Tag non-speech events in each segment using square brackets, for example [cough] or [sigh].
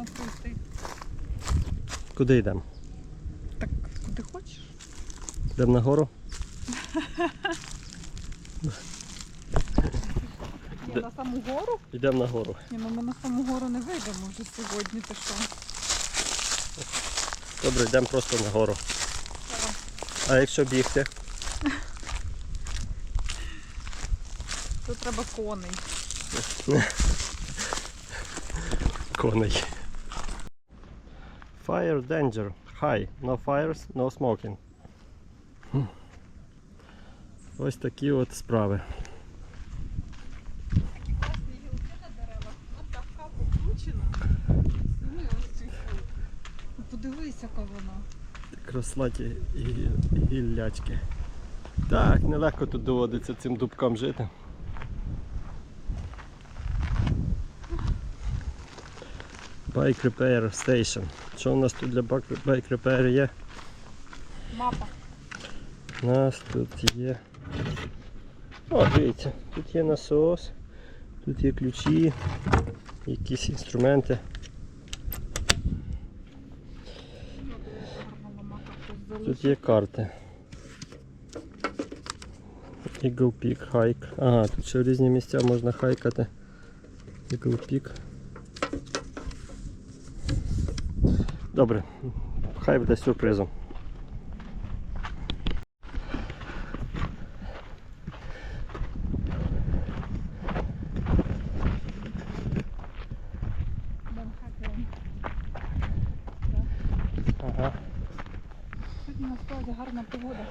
можна пройти. Куди йдемо? Так, куди хочеш? Йдемо нагору? Ні, Де? на саму гору? Йдемо нагору. Ні, ну ми на саму гору не вийдемо вже сьогодні, ти що? Добре, йдемо просто нагору. А якщо бігти? Тут треба коней. Коней. Fire danger. High. No fires, no smoking. Ось такі от справи. Подивись, яка вона. Крослаті і гіллячки. Так, нелегко тут доводиться цим дубкам жити. Bike Repair Station. Що у нас тут для Bike Repair є? Мапа. У нас тут є. О, дивіться, тут є насос, тут є ключі, якісь інструменти. Тут є карти. Eagle Peak Hike. Ага, тут ще в різні місця можна хайкати. Eagle Peak. Добре, хай буде сюрпризом. Ага, Сьогодні насправді гарна погода.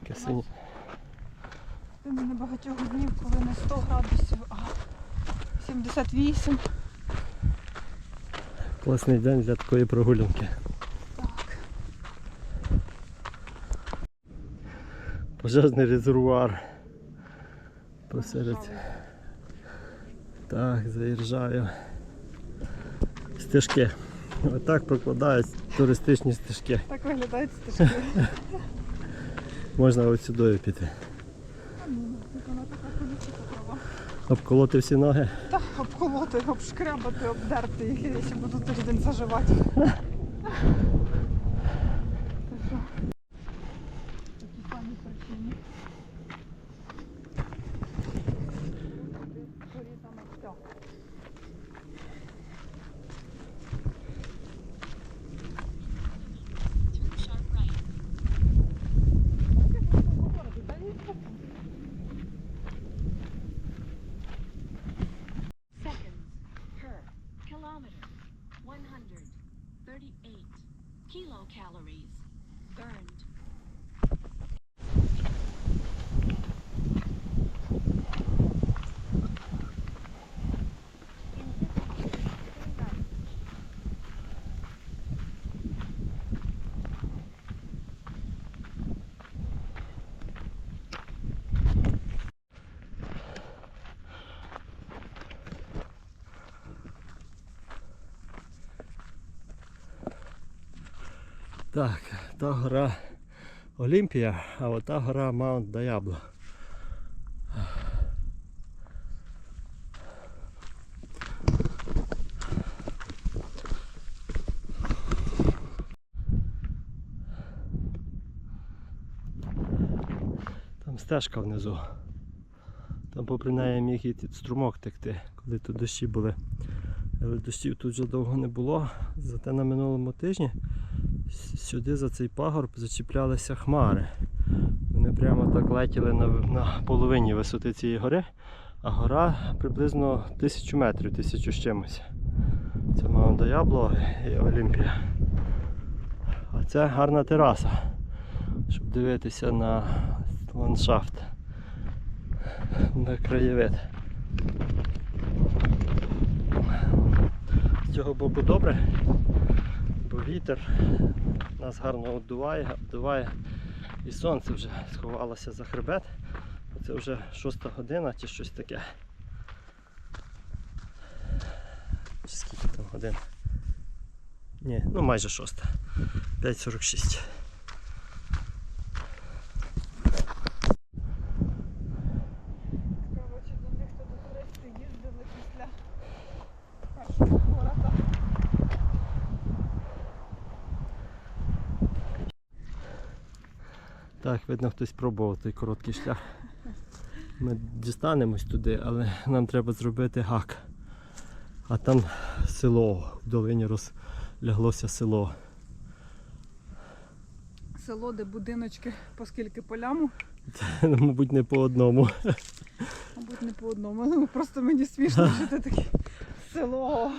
таке синє. З тими небагатьох днів, коли не 100 градусів, а 78. Класний день для такої прогулянки. Пожежний резервуар. Посеред. Так, заїжджаю. Стежки. Отак прокладають туристичні стежки. Так виглядають стежки. Можна от сюди піти. А, ну, Вона така колюча трава. Обколоти всі ноги. Та обколоти, обшкрябати, обдерти їх, якщо ще буду тиждень заживати. calories. Так, та гора Олімпія, а ота гора Маунт Даябло. Там стежка внизу. Там попри неї міг і струмок текти, коли тут дощі були. Але дощів тут вже довго не було. Зате на минулому тижні сюди за цей пагорб зачіплялися хмари. Вони прямо так летіли на, на половині висоти цієї гори, а гора приблизно тисячу метрів, тисячу з чимось. Це Маунт Даябло і Олімпія. А це гарна тераса, щоб дивитися на ландшафт, на краєвид. З цього боку добре, бо вітер нас гарно обдуває, обдуває і сонце вже сховалося за хребет. Це вже шоста година чи щось таке. Скільки там годин? Ні, ну майже шоста. 5.46. Коротше, до них то до туристи їздили після першого города. Так, видно, хтось пробував той короткий шлях. Ми дістанемось туди, але нам треба зробити гак. А там село, в долині розляглося село. Село, де будиночки по скільки по ляму, [laughs] Мабуть, не по одному. мабуть, не по одному. Ну, Просто мені смішно, це таке село.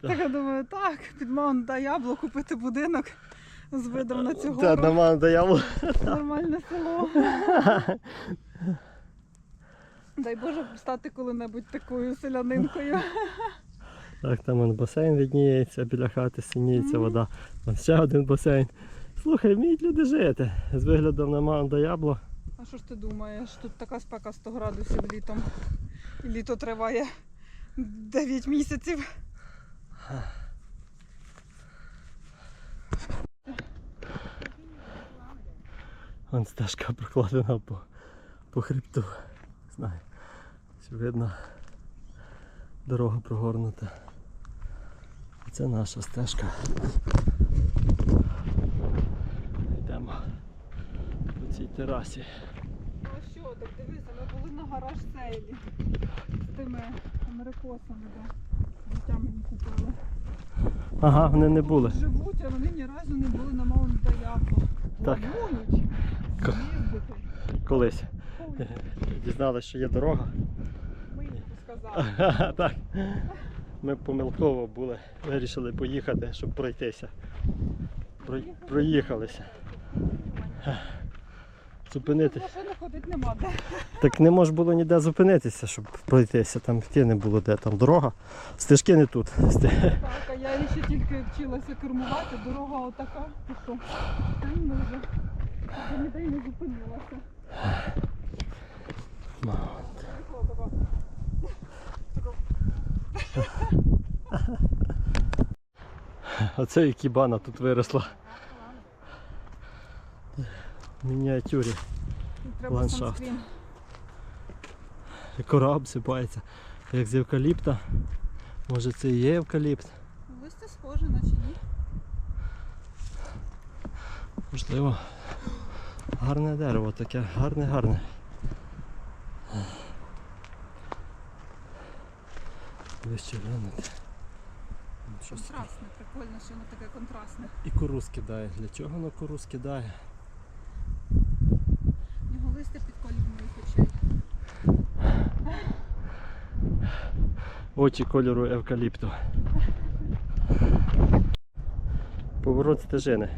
Так я думаю, так, під Маунт Даябло купити будинок з видом на цю Та гору. нема диявол. Нормальне село. Дай Боже стати коли-небудь такою селянинкою. Так, там он басейн відніється, біля хати синіється Мгм. вода. Вон ще один басейн. Слухай, вміють люди жити. З виглядом на Маунт Даябло. А що ж ти думаєш? Тут така спека 100 градусів літом. І літо триває 9 місяців. Вон стежка прокладена по, по хребту. Знаю. Видно дорога прогорнута. Це наша стежка. Йдемо по цій терасі. Ну а що, так дивися, ми були на гараж сейлі з тими америкосами, де дитя мені купили. Ага, вони не були. Живуть, а вони ні разу не були на Маунт Даябло. Так. Колись. Дізналися, що є дорога. Ми їм сказали. [laughs] так. Ми помилково були, вирішили поїхати, щоб пройтися. Про... Проїхалися. Зупинити. Машини ходити нема де. Так не можна було ніде зупинитися, щоб пройтися. Там йти не було де, там дорога. Стежки не тут. Так, а я ще тільки вчилася кермувати, дорога отака, і що? Там вже вже ніде й не зупинилася. Оце і кібана тут виросла. Мініатюрі. Треба Ландшафт. Кора обсипається. Як з евкаліпта. Може це і є евкаліпт? Листя схоже, наче ні. Можливо. Гарне дерево таке, гарне, гарне. Вище глянути. Контрастне, прикольно, що воно таке контрастне. І кору скидає. Для чого воно кору скидає? В нього листя під колір моїх очей. Очі кольору евкаліпту. Поворот стежини.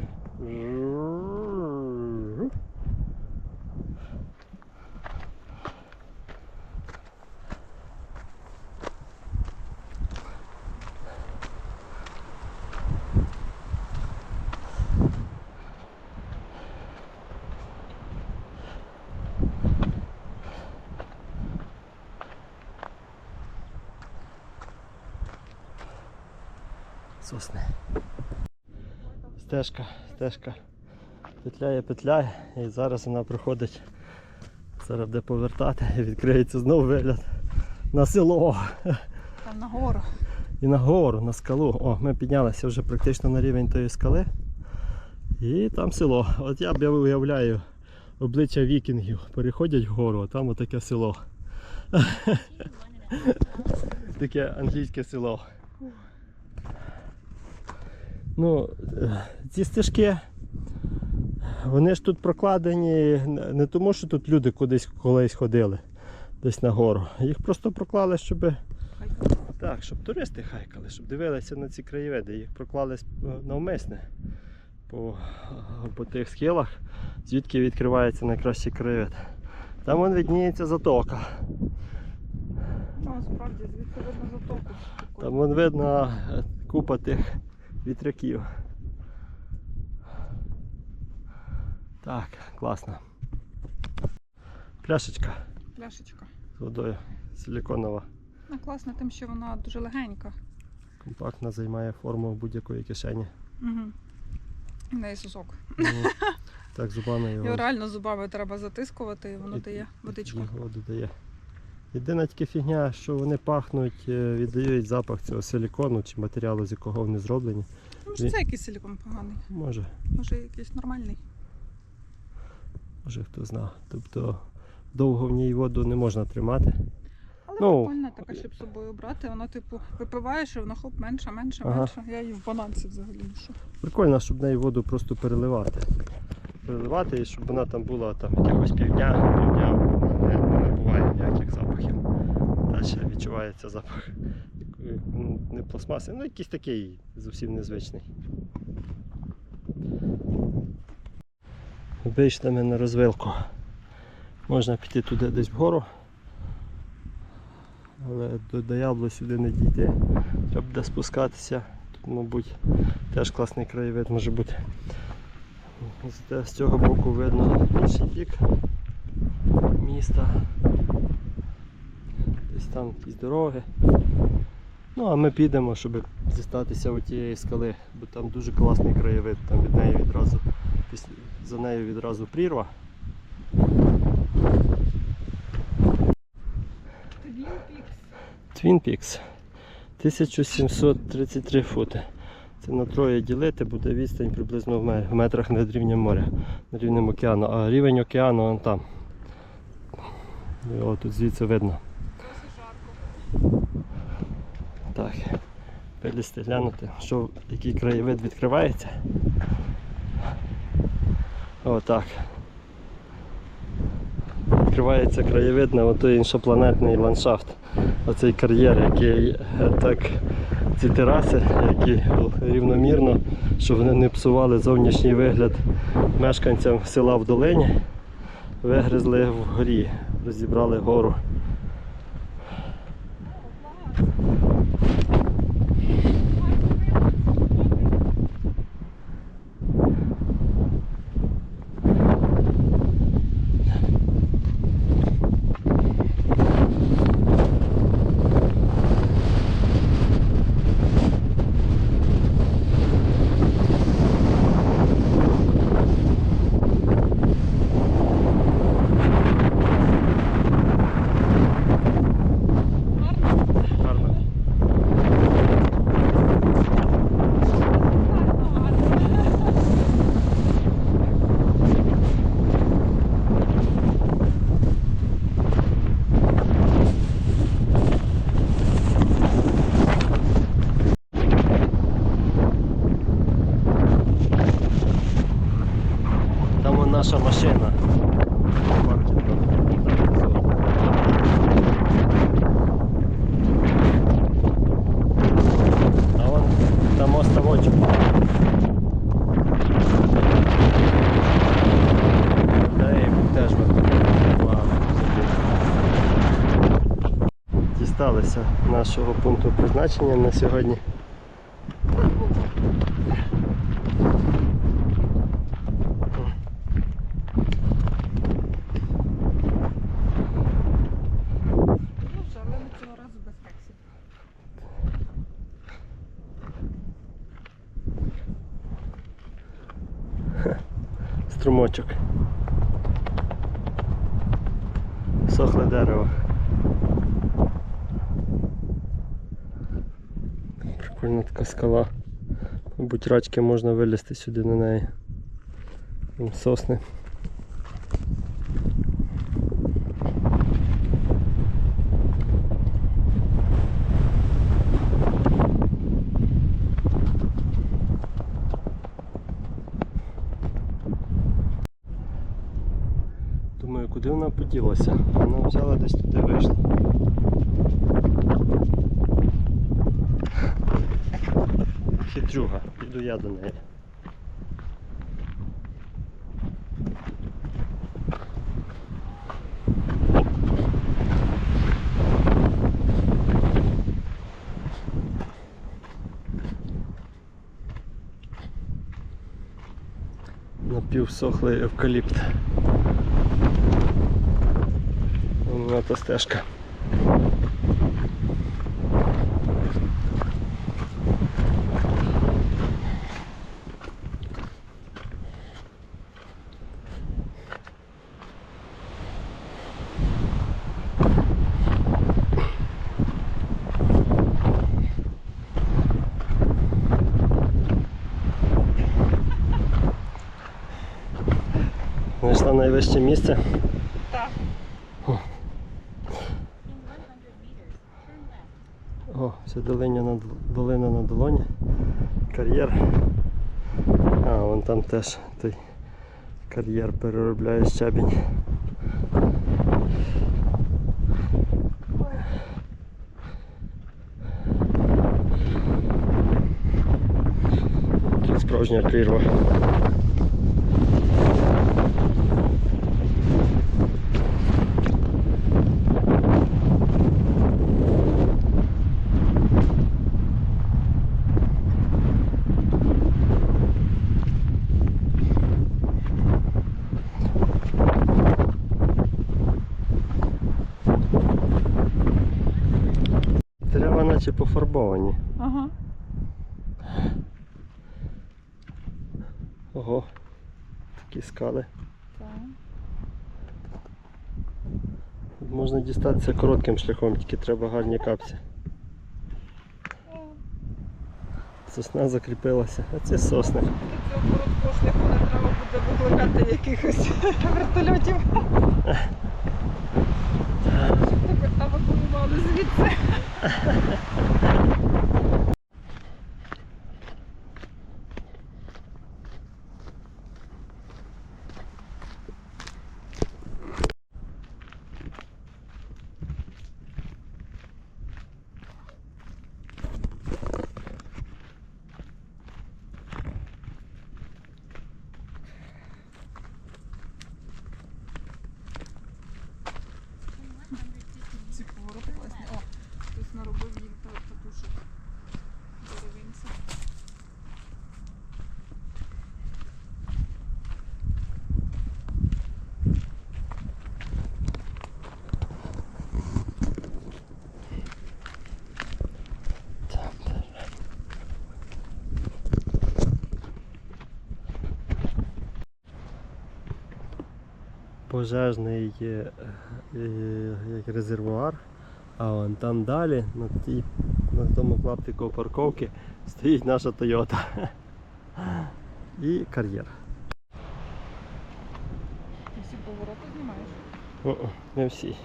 Сосни. Стежка, стежка. Петляє, петляє. І зараз вона проходить. Зараз буде повертати і відкриється знову вигляд на село. Там нагору. І на гору, на скалу. О, ми піднялися вже практично на рівень тої скали. І там село. От я б уявляю обличчя вікінгів. Переходять вгору, а там отаке село. [laughs] Таке англійське село. Ну, ці стежки, вони ж тут прокладені не тому, що тут люди кудись колись ходили, десь на гору. Їх просто проклали, щоб, так, щоб туристи хайкали, щоб дивилися на ці краєвиди. Їх проклали навмисне по, по тих схилах, звідки відкривається найкращий краєвид. Там вон відніється затока. Ну, справді, звідси видно затоку. Там вон видно е, купа тих вітряків. Так, класно. Пляшечка Пляшечка. з водою силіконова. Ну, класно тим, що вона дуже легенька. Компактна, займає форму будь-якої кишені. Угу. В неї сосок. Ну, [laughs] так, зубами його, Його реально зубами треба затискувати, і воно І- дає водичку. його воду дає. Єдина тільки фігня, що вони пахнуть, е, віддають запах цього силікону чи матеріалу, з якого вони зроблені. Може, це якийсь силікон поганий. Може, Може, якийсь нормальний. Може хто знав. Тобто довго в ній воду не можна тримати. Але Ну, прикольна така, щоб з собою брати. Вона, типу, випиваєш, і вона хоп, менша, менша, Ага. менша. Я її в бананці взагалі ношу. Прикольно, щоб неї воду просто переливати. Переливати і щоб вона там була там якихось півдня, півдня не, набуває ніяких запахів. Далі відчувається запах е, не пластмаси, ну якийсь такий зовсім незвичний. Вийшли ми на розвилку. Можна піти туди десь вгору. Але до, до сюди не дійти. Треба буде спускатися. Тут, мабуть, теж класний краєвид може бути. З цього боку видно інший бік міста. Десь там якісь дороги. Ну а ми підемо, щоб дістатися у тієї скали, бо там дуже класний краєвид, там від неї відразу, за нею відразу прірва. Twin Peaks 1733 фути. Це на троє ділити буде відстань приблизно в метрах над рівнем моря, над рівнем океану. А рівень океану он там. Його тут звідси видно. Так. Вилізти глянути, що, який краєвид відкривається. Отак. Відкривається краєвид на отой іншопланетний ландшафт. Оцей кар'єр, який е, так, ці тераси, які рівномірно, щоб вони не псували зовнішній вигляд мешканцям села в долині, вигризли вгорі, розібрали гору. Гарно. Там вон наша машина. Паркінгу. Там внизу. А вон там оставочок. Та й теж випадково. Дісталися нашого пункту призначення на сьогодні. Струмочок. Сохле дерево. Прикольна така скала. Мабуть, рачки можна вилізти сюди на неї. Там Сосни. Думаю, куди вона поділася? Вона взяла десь туди вийшла. Хитрюга, піду я до неї. Напівсохлий евкаліпт. Вона та стежка. Знайшла найвище місце. Так. In 100 meters, turn left. О, це долиня на, долина на долоні. Кар'єр. А, вон там теж той кар'єр переробляє щебінь. Тут справжня прірва. Дерева наче пофарбовані. Ага. Ого, такі скали. Так. Тут можна дістатися коротким шляхом, тільки треба гарні капці. Сосна закріпилася, а це сосни. До цього короткого шляху не треба буде викликати якихось [laughs] вертольотів. [laughs] odezvice. Пожежний е, е, як резервуар, а вон там далі, на, тій, на тому клаптику парковки, стоїть наша Тойота. І кар'єр. Ти всі повороти знімаєш? О-о, Не всі.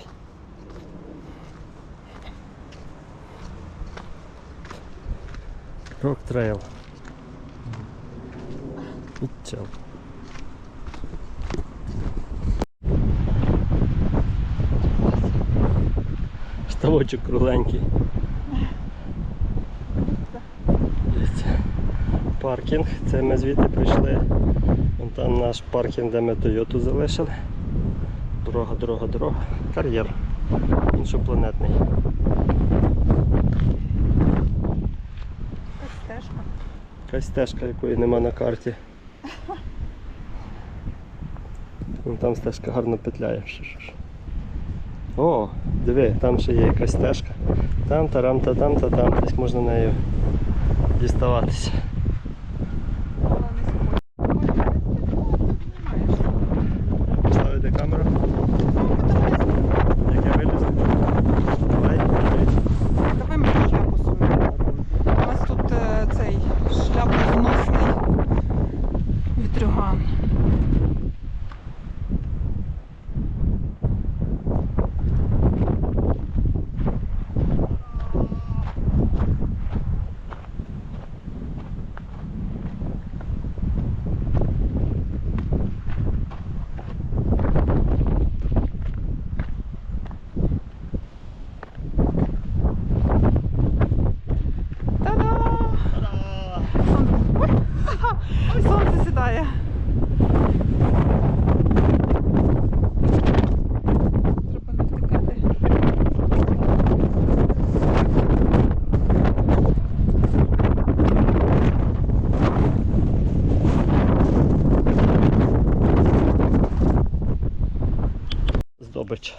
Рок трейл. І чел. Ставочок кругленький. Паркінг. Це ми звідти прийшли. Вон там наш паркінг, де ми Тойоту залишили. Дорога, дорога, дорога. Кар'єр. Іншопланетний. Якась стежка. Якась стежка, якої нема на карті. [laughs] Вон там стежка гарно петляє. О, диви, там ще є якась стежка. Там-та-рам-та-там-та-там, Десь можна нею діставатися. Але не сьогодні. Знімаєш. Ставити камеру. Як я вилізу? Давай, дивись. Давай мені шляпу свою. У нас тут е, цей шляпозносний вітрюган. Та-да! Та-да! Сонце. Ой, ха-ха, Сонце сідає. Не. Здобич.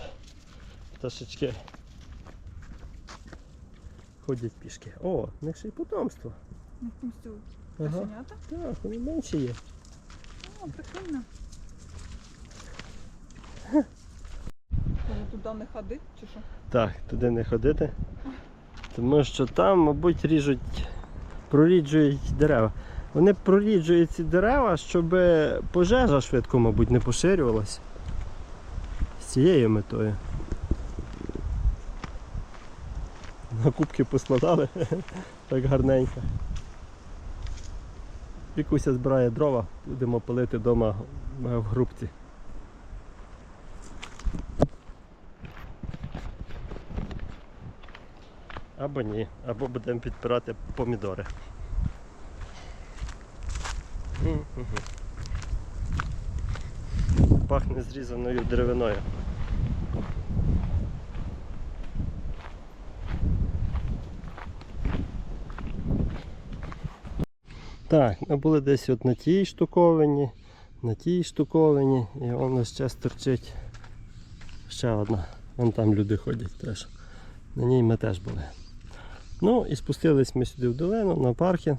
Пташечки. Ходять пішки. О, в них ще й потомство. Ну, Ага. Так, вони менші є. О, прикольно. Може туди не ходити, чи що? Так, туди не ходити. Тому що там, мабуть, ріжуть, проріджують дерева. Вони проріджують ці дерева, щоб пожежа швидко, мабуть, не поширювалася. З цією метою. На кубки поскладали, [laughs] так гарненько. Вікуся збирає дрова, будемо палити вдома в грубці. Або ні, або будемо підпирати помідори. Пахне зрізаною деревиною. Так, ми були десь от на тій штуковині, на тій штуковині, і воно ще стерчить. Ще одна. Вон там люди ходять теж. На ній ми теж були. Ну і спустились ми сюди в долину на паркінг.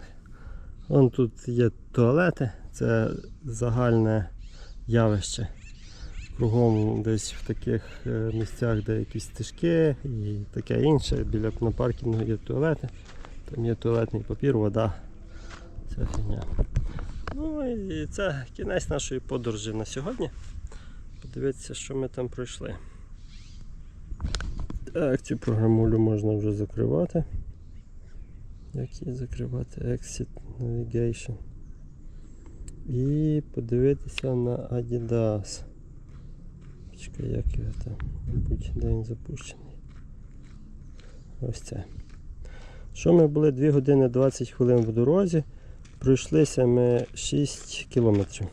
Вон тут є туалети, це загальне явище. Кругом десь в таких е, місцях, де якісь стежки і таке інше. Біля на паркінгу є туалети. Там є туалетний папір, вода. Ця фігня. Ну і це кінець нашої подорожі на сьогодні. Подивіться, що ми там пройшли. Так, цю програмулю можна вже закривати. Як її закривати? Exit Navigation. І подивитися на Adidas. Чекай, як його там? Мабуть, де він запущений. Ось це. Що ми були 2 години 20 хвилин в дорозі. Пройшлися ми 6 кілометрів.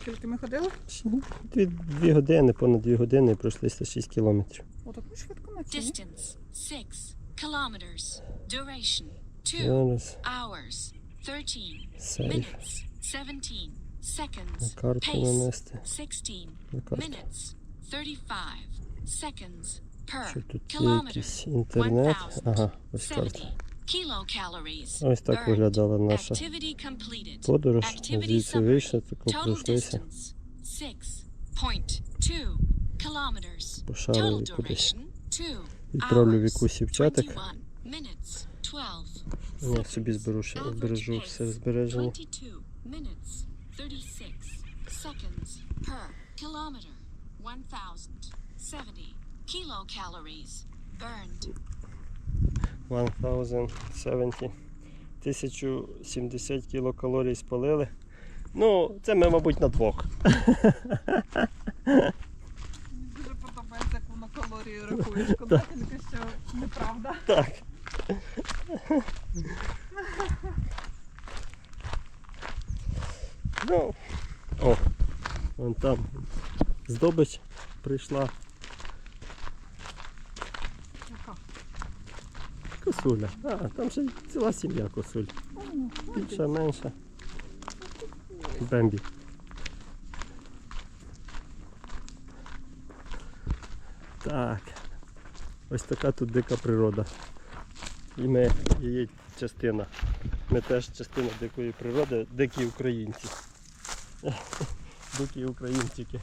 Скільки ми ходили? Дві, дві години, понад 2 години і пройшлися 6 кілометрів. Отаку швидко на. Distance 6 kilometers. Duration 2 Зараз hours 13 minutes 17 На карту нанести. 16 На карту. minutes 35 seconds Що тут є якийсь інтернет? Ага, ось карта. 70 kilocalories. Ось так виглядала наша подорож. Звідси вийшли, тако пройшлися distance 6.2 kilometers. по Total шарові кудись. Відправлю Вікусі в чатик. 21 minutes 12 Я собі зберу збережу все збереження. 22 minutes 36 seconds per kilometer 1070 kilocalories burned 1070. 1070 кілокалорій спалили. Ну, це ми, мабуть, на двох. Дуже подобається, як воно калорії рахує. Шкода тільки, що неправда. Так. Ну, о, вон там здобич прийшла. Яка? Косуля. А, там ще ціла сім'я косуль. Більша, менша. Бембі. Так. Ось така тут дика природа. І ми її частина. Ми теж частина дикої природи, дикі українці. [laughs] Дикі українчики.